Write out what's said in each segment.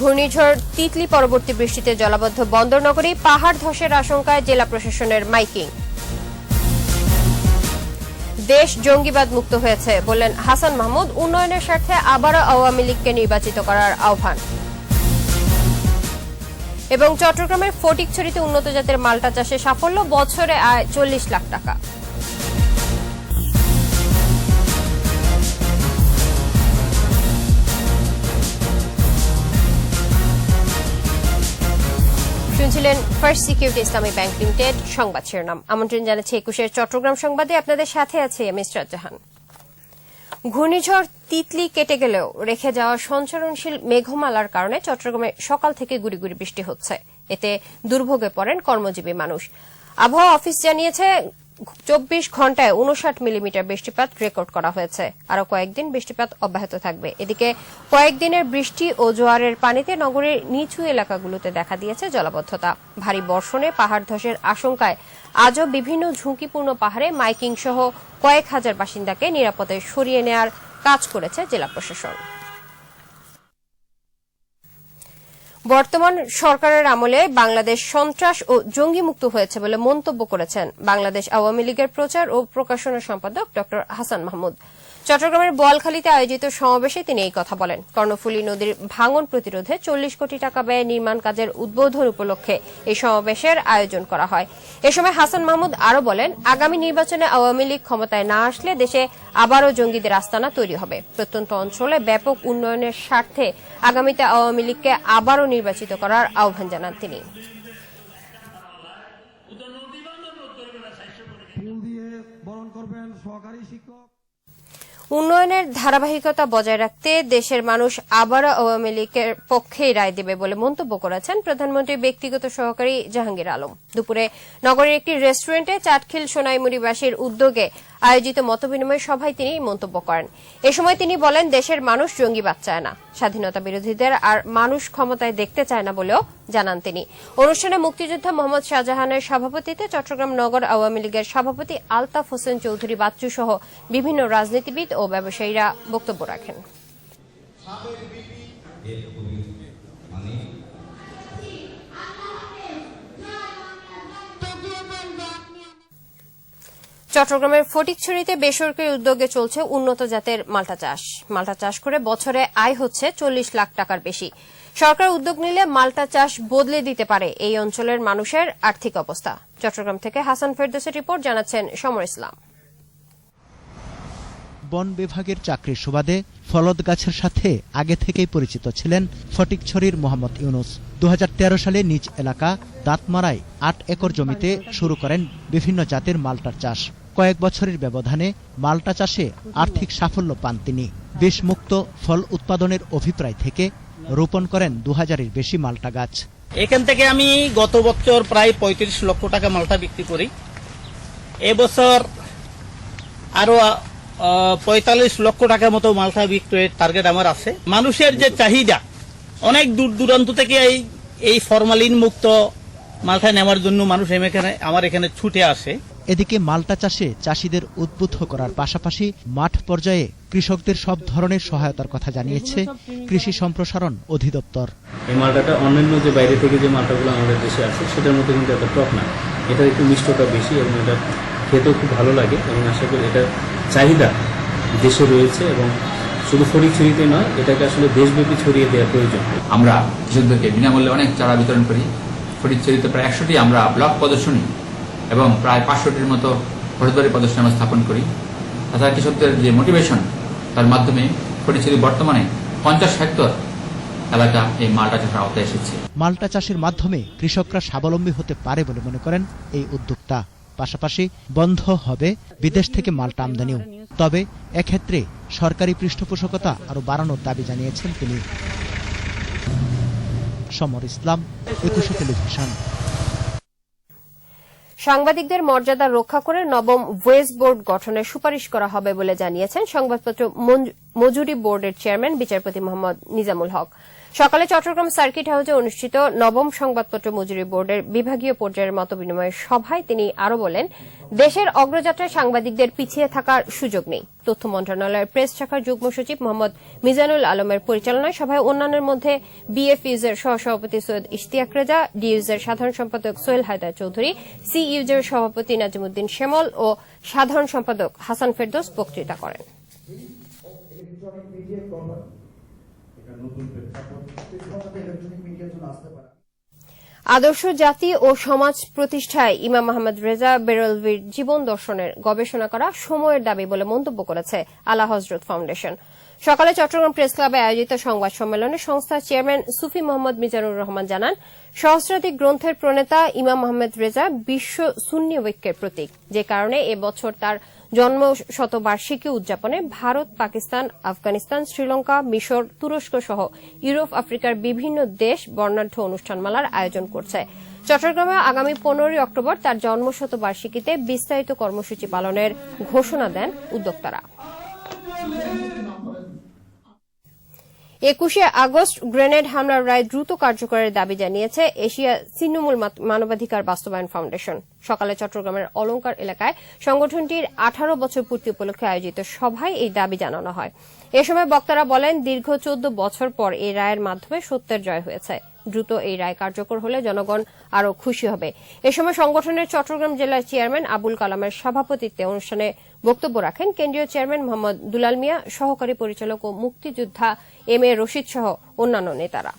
ঘূর্ণিঝড় তিতলি পরবর্তী বৃষ্টিতে জলাবদ্ধ বন্দরনগরী পাহাড় ধসের আশঙ্কায় জেলা প্রশাসনের মাইকিং। দেশ জঙ্গিবাদ মুক্ত হয়েছে বললেন হাসান মাহমুদ। উন্নয়নের স্বার্থে আবারও আওয়ামী লীগকে নির্বাচিত করার আহ্বান। এবং চট্টগ্রামের ফটিকছড়িতে উন্নত জাতের মাল্টা চাষে সাফল্য। বছরে আয় চল্লিশ লাখ টাকা। শুনছিলেন first security Islami bank limited, সংবাদ শিরোনাম। আমন্ত্রণ জানাচ্ছি একুশের চট্টগ্রাম সংবাদে। আপনাদের সাথে আছে মিস্টার জাহান। ঘূর্ণিঝড় তিতলি কেটে গেলেও রেখে যাওয়া সঞ্চরণশীল মেঘমালার কারণে চট্টগ্রামে সকাল থেকে গুড়ি গুড়ি বৃষ্টি হচ্ছে। এতে দুর্ভোগে পড়েন কর্মজীবী মানুষ। আবহাওয়া অফিস জানিয়েছে চব্বিশ ঘন্টায় উনষাট মিলিমিটার বৃষ্টিপাত রেকর্ড করা হয়েছে। আরও কয়েকদিন বৃষ্টিপাত অব্যাহত থাকবে। এদিকে কয়েকদিনের বৃষ্টি ও জোয়ারের পানিতে নগরের নিচু এলাকাগুলোতে দেখা দিয়েছে জলাবদ্ধতা। ভারী বর্ষণে পাহাড় ধসের আশঙ্কায় আজও বিভিন্ন ঝুঁকিপূর্ণ পাহাড়ে মাইকিং সহ কয়েক হাজার বাসিন্দাকে নিরাপদে সরিয়ে নেয়ার কাজ করেছে জেলা প্রশাসন। বর্তমান সরকারের আমলে বাংলাদেশ সন্ত্রাস ও জঙ্গিমুক্ত হয়েছে বলে মন্তব্য করেছেন বাংলাদেশ আওয়ামী লীগের প্রচার ও প্রকাশনা সম্পাদক ড হাসান মাহমুদ। চট্টগ্রামের বোয়ালখালীতে আয়োজিত সমাবেশে তিনি এই কথা বলেন। কর্ণফুলী নদীর ভাঙন প্রতিরোধে চল্লিশ কোটি টাকা ব্যয়ে নির্মাণ কাজের উদ্বোধন উপলক্ষে এই সমাবেশের আয়োজন করা হয়। এ সময় হাসান মাহমুদ আরও বলেন আগামী নির্বাচনে আওয়ামী লীগ ক্ষমতায় না আসলে দেশে আবারও জঙ্গিদের আস্তানা তৈরি হবে। প্রত্যন্ত অঞ্চলে ব্যাপক উন্নয়নের স্বার্থে আগামীতে আওয়ামী লীগকে আবারও নির্বাচিত করার আহ্বান জানান তিনি। ফুল দিয়ে বরণ করবেন সহকারী শিক্ষক। উন্নয়নের ধারাবাহিকতা বজায় রাখতে দেশের মানুষ আবারও আওয়ামী লীগের পক্ষেই রায় দেবে বলে মন্তব্য করেছেন প্রধানমন্ত্রীর ব্যক্তিগত সহকারী জাহাঙ্গীর আলম। দুপুরে নগরের একটি রেস্টুরেন্টে চাটখিল সোনাইমুড়িবাসীর উদ্যোগে আয়োজিত মতবিনিময় সভায় তিনি মন্তব্য করেন। এ সময় তিনি বলেন, দেশের মানুষ জঙ্গিবাদ চায় না, স্বাধীনতা বিরোধীদের আর মানুষ ক্ষমতায় দেখতে চায় না বলেও জানান তিনি। অনুষ্ঠানে মুক্তিযোদ্ধা মোহাম্মদ শাহজাহানের সভাপতিতে চট্টগ্রাম নগর আওয়ামী লীগের সভাপতি আলতাফ হোসেন চৌধুরী বাচ্চু সহ বিভিন্ন রাজনীতিবিদ ও ব্যবসায়ীরা বক্তব্য রাখেন। চট্টগ্রামের ফটিকছড়িতে বেসরকারি উদ্যোগে চলছে উন্নত জাতের মাল্টা চাষ। মাল্টা চাষ করে বছরে আয় হচ্ছে চল্লিশ লাখ টাকার বেশি। সরকার উদ্যোগ নিলে মাল্টা চাষ বদলে দিতে পারে এই অঞ্চলের মানুষের আর্থিক অবস্থা। চট্টগ্রাম থেকে হাসান ফেরদোসের রিপোর্ট জানাচ্ছেন সমর ইসলাম। বন বিভাগের চাকরির সুবাদে ফলদ গাছের সাথে আগে থেকেই পরিচিত ছিলেন ফটিকছড়ির মোহাম্মদ ইউনুস। দু হাজার তেরো সালে নিজ এলাকা দাঁতমারায় আট একর জমিতে শুরু করেন বিভিন্ন জাতের মাল্টার চাষ। কয়েক বছরের ব্যবধানে মাল্টা চাষে আর্থিক সাফল্য পান তিনি। বিষমুক্ত ফল উৎপাদনের অভিপ্রায় থেকে রোপণ করেন দু হাজারের বেশি মাল্টা গাছ। এখান থেকে আমি গত বছর প্রায় পঁয়ত্রিশ লক্ষ টাকা মালটা বিক্রি করি। এবছর আরও পঁয়তাল্লিশ লক্ষ টাকার মতো মালটা বিক্রয়ের টার্গেট আমার আছে। মানুষের যে চাহিদা, অনেক দূর দূরান্ত থেকে এই এই ফরমালিন মুক্ত মালটা নেওয়ার জন্য মানুষ এখানে, আমার এখানে ছুটে আসে। এদিকে মাল্টা চাষে চাষিদের উদ্বুদ্ধ করার পাশাপাশি মাঠ পর্যায়ে কৃষকদের সব ধরনের সহায়তার কথা জানিয়েছে কৃষি সম্প্রসারণ অধিদপ্তর। এই মালটাটা অন্যান্য যে বাইরে থেকে যে মালটাগুলো আমাদের দেশে আছে সেটার মধ্যে কিন্তু এত টক না। এটা একটু মিষ্টতা বেশি এবং এটা খেতেও খুব ভালো লাগে এবং আশা করি এটার চাহিদা দেশে রয়েছে এবং শুধু ফরিদছড়িতে নয় এটাকে আসলে দেশব্যাপী ছড়িয়ে দেওয়া প্রয়োজন। আমরা কৃষকদেরকে বিনামূল্যে অনেক চারা বিতরণ করি। ফটিকছড়িতে প্রায় একশোটি আমরা ব্লক প্রদর্শনী এবং প্রায় পাঁচশোটির মতো ফরিদবাড়ি প্রদর্শনী আমরা স্থাপন করি। তাছাড়া কৃষকদের যে মোটিভেশন তার মাধ্যমে ফটিকছড়ি বর্তমানে পঞ্চাশ হেক্টর এলাকা এই মালটা চাষের আওতায় এসেছে। মাল্টা চাষের মাধ্যমে কৃষকরা স্বাবলম্বী হতে পারে বলে মনে করেন এই উদ্যোক্তা। পাশাপাশি বন্ধ হবে বিদেশ থেকে মাল্টা আমদানিও। তবে এক্ষেত্রে সরকারি পৃষ্ঠপোষকতা আরও বাড়ানোর দাবি জানিয়েছেন তিনি। সমর ইসলাম, একুশে টেলিভিশন। সাংবাদিকদের মর্যাদা রক্ষা করে নবম ওয়েজ বোর্ড গঠনের সুপারিশ করা হবে বলে জানিয়েছেন সংবাদপত্র মজুরি বোর্ডের চেয়ারম্যান বিচারপতি মোহাম্মদ নিজামুল হক। সকালে চট্টগ্রাম সার্কিট হাউসে অনুষ্ঠিত নবম সংবাদপত্র মজুরি বোর্ডের বিভাগীয় পর্যায়ের মতবিনিময় সভায় তিনি আরও বলেন, দেশের অগ্রযাত্রায় সাংবাদিকদের পিছিয়ে থাকার সুযোগ নেই। তথ্য মন্ত্রণালয়ের প্রেস শাখার যুগ্ম সচিব মোহাম্মদ মিজানুল আলমের পরিচালনায় সভায় অন্যান্যের মধ্যে বিএফইউজের সহসভাপতি সৈয়দ ইশতিয়াক রেজা ডিইউজের সাধারণ সম্পাদক সোহেল হায়দার চৌধুরী সিইউজের সভাপতি নাজিমুদ্দিন শ্যামল ও সাধারণ সম্পাদক হাসান ফেরদোস বক্তৃতা করেন। আদর্শ জাতি ও সমাজ প্রতিষ্ঠায় ইমাম আহমদ রেজা বেরলভির জীবন দর্শনের গবেষণা করা সময়ের দাবি বলে মন্তব্য করেছে আলা হজরত ফাউন্ডেশন। সকালে চট্টগ্রাম প্রেস ক্লাবে আয়োজিত সংবাদ সম্মেলনে সংস্থার চেয়ারম্যান সুফি মোহাম্মদ মিজানুর রহমান জানান, সহস্রাধিক গ্রন্থের প্রণেতা ইমাম আহমেদ রেজা বিশ্ব সুন্নি ঐক্যের প্রতীক। যে কারণে এবছর তার জন্ম শতবার্ষিকী উদযাপনে ভারত, পাকিস্তান, আফগানিস্তান, শ্রীলঙ্কা, মিশর, তুরস্ক সহ ইউরোপ, আফ্রিকার বিভিন্ন দেশ বর্ণাঢ্য অনুষ্ঠানমালার আয়োজন করছে। চট্টগ্রামে আগামী পনেরোই অক্টোবর তার জন্ম শতবার্ষিকীতে বিস্তারিত কর্মসূচি পালনের ঘোষণা দেন উদ্যোক্তারা। একুশে আগস্ট গ্রেনেড হামলার রায় দ্রুত কার্যকরের দাবি জানিয়েছে এশিয়া ছিন্নমূল মানবাধিকার বাস্তবায়ন ফাউন্ডেশন। সকালে চট্টগ্রামের অলঙ্কার এলাকায় সংগঠনটির আঠারো বছর পূর্তি উপলক্ষে আয়োজিত সভায় এই দাবি জানানো হয়। এ সময় বক্তারা বলেন, দীর্ঘ চোদ্দ বছর পর এই রায়ের মাধ্যমে সত্যের জয় হয়েছে। দ্রুত এই রায় কার্যকর হলে জনগণ আরও খুশি হবে। এ সময় সংগঠনের চট্টগ্রাম জেলার চেয়ারম্যান আবুল কালামের সভাপতিত্বে অনুষ্ঠানে বক্তব্য রাখেন কেন্দ্রীয় চেয়ারম্যান মোহাম্মদ দুলাল মিয়া, সহকারী পরিচালক ও মুক্তিযোদ্ধা এম এ রশিদ সহ অন্যান্য নেতারা।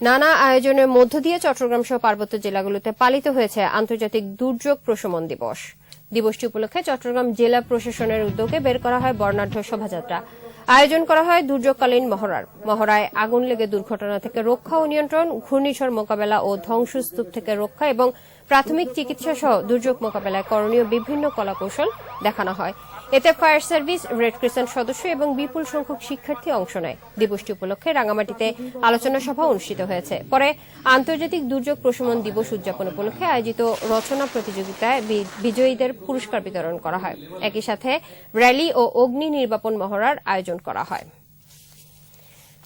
নানা আয়োজনের মধ্য দিয়ে চট্টগ্রাম সহ পার্বত্য জেলাগুলোতে পালিত হয়েছে আন্তর্জাতিক দুর্যোগ প্রশমন দিবস। দিবসটি উপলক্ষে চট্টগ্রাম জেলা প্রশাসনের উদ্যোগে বের করা হয় বর্ণাঢ্য শোভাযাত্রা। আয়োজন করা হয় দুর্যোগকালীন মহড়ার। মহড়ায় আগুন লেগে দুর্ঘটনা থেকে রক্ষা ও নিয়ন্ত্রণ, ঘূর্ণিঝড় মোকাবেলা ও ধ্বংসস্তূপ থেকে রক্ষা এবং প্রাথমিক চিকিৎসা সহ দুর্যোগ মোকাবেলায় করণীয় বিভিন্ন কলাকৌশল দেখানো হয়। এতে ফায়ার সার্ভিস, রেড ক্রিসেন্ট সদস্য এবং বিপুল সংখ্যক শিক্ষার্থী অংশ নেয়। দিবসটি উপলক্ষে রাঙামাটিতে আলোচনা সভা অনুষ্ঠিত হয়েছে। পরে আন্তর্জাতিক দুর্যোগ প্রশমন দিবস উদযাপন উপলক্ষে আয়োজিত রচনা প্রতিযোগিতায় বিজয়ীদের পুরস্কার বিতরণ করা হয়। একই সাথে র্যালি ও অগ্নি নির্বাপন মহড়ার আয়োজন করা হয়।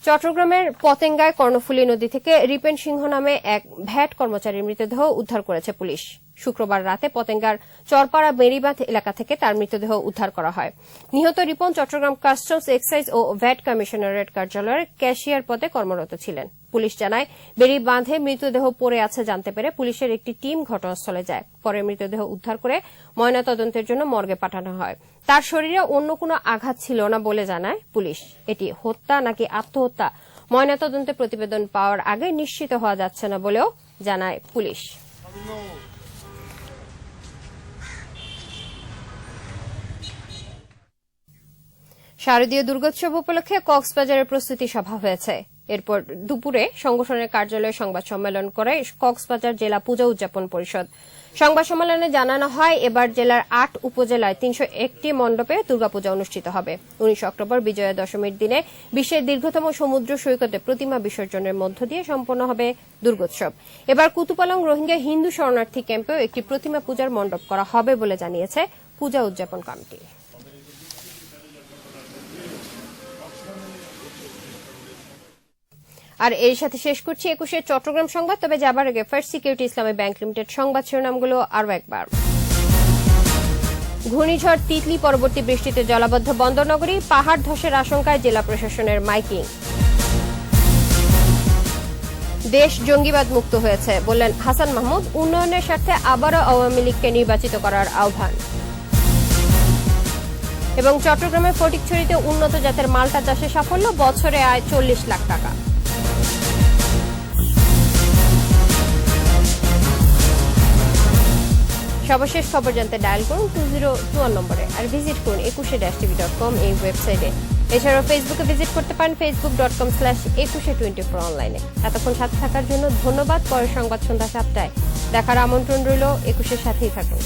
চট্টগ্রামের পতেঙ্গায় কর্ণফুলী নদী থেকে রিপেন সিংহ নামে এক ভ্যাট কর্মচারীর মৃতদেহ উদ্ধার করেছে পুলিশ। শুক্রবার রাতে পতেঙ্গার চরপাড়া বেড়িবাঁধ এলাকা থেকে তার মৃতদেহ উদ্ধার করা হয়। নিহত রিপন চট্টগ্রাম কাস্টমস, এক্সাইজ ও ভ্যাট কমিশনারেট কার্যালয়ের ক্যাশিয়ার পদে কর্মরত ছিলেন। পুলিশ জানায় বেড়ি বাঁধে মৃতদেহ পড়ে আছে জানতে পেরে পুলিশের একটি টিম ঘটনাস্থলে যায়। পরে মৃতদেহ উদ্ধার করে ময়নাতদন্তের জন্য মর্গে পাঠানো হয়। তার শরীরে অন্য কোনো আঘাত ছিল না বলে জানায় পুলিশ। এটি হত্যা নাকি আত্মহত্যা ময়নাতদন্তে প্রতিবেদন পাওয়ার আগে নিশ্চিত হওয়া যাচ্ছে না বলেও জানায় পুলিশ। শারদীয় দুর্গোৎসব উপলক্ষে কক্সবাজারের প্রস্তুতি সভা হয়েছে। এরপর দুপুরে সংগঠনের কার্যালয়ে সংবাদ সম্মেলন করে কক্সবাজার জেলা পূজা উদযাপন পরিষদ। সংবাদ সম্মেলনে জানানো হয়, এবার জেলার আট উপজেলায় তিনশো একটি মণ্ডপে দুর্গাপূজা অনুষ্ঠিত হবে। উনিশ অক্টোবর বিজয়া দশমীর দিনে বিশ্বের দীর্ঘতম সমুদ্র সৈকতে প্রতিমা বিসর্জনের মধ্য দিয়ে সম্পন্ন হবে দুর্গোৎসব। এবার কুতুপালং রোহিঙ্গা হিন্দু শরণার্থী ক্যাম্পেও একটি প্রতিমা পূজার মণ্ডপ করা হবে বলে জানিয়েছে পূজা উদযাপন কমিটি। আর এর সাথে শেষ করছি একুশের চট্টগ্রাম সংবাদ। তবে যাবার আগে first security Islami bank limited সংবাদ শিরোনামগুলো আরও একবার। ঘূর্ণিঝড় তিতলি পরবর্তী বৃষ্টিতে জলাবদ্ধ বন্দরনগরী, পাহাড় ধসের আশঙ্কায় জেলা প্রশাসনের মাইকিং। দেশ জঙ্গিবাদ মুক্ত হয়েছে, বললেন হাসান মাহমুদ। উন্নয়নের স্বার্থে আবারও আওয়ামী লীগকে নির্বাচিত করার আহ্বান। এবং চট্টগ্রামের ফটিকছড়িতে উন্নত জাতের মালটা চাষে সাফল্য, বছরে আয় চল্লিশ লাখ টাকা। সর্বশেষ খবর জানতে ডায়াল করুন টু জিরো টু ওয়ান নম্বরে আর ভিজিট করুন একুশে ড্যাশ টিভি ডট কম এই ওয়েবসাইটে এছাড়াও ফেসবুকে ভিজিট করতে পারেন Facebook dot com slash Ekushey twenty four অনলাইনে এতক্ষণ সাথে থাকার জন্য ধন্যবাদ, পরের সংবাদ সন্ধ্যা সাতটায়। দেখার আমন্ত্রণ রইল একুশের সাথেই থাকুন।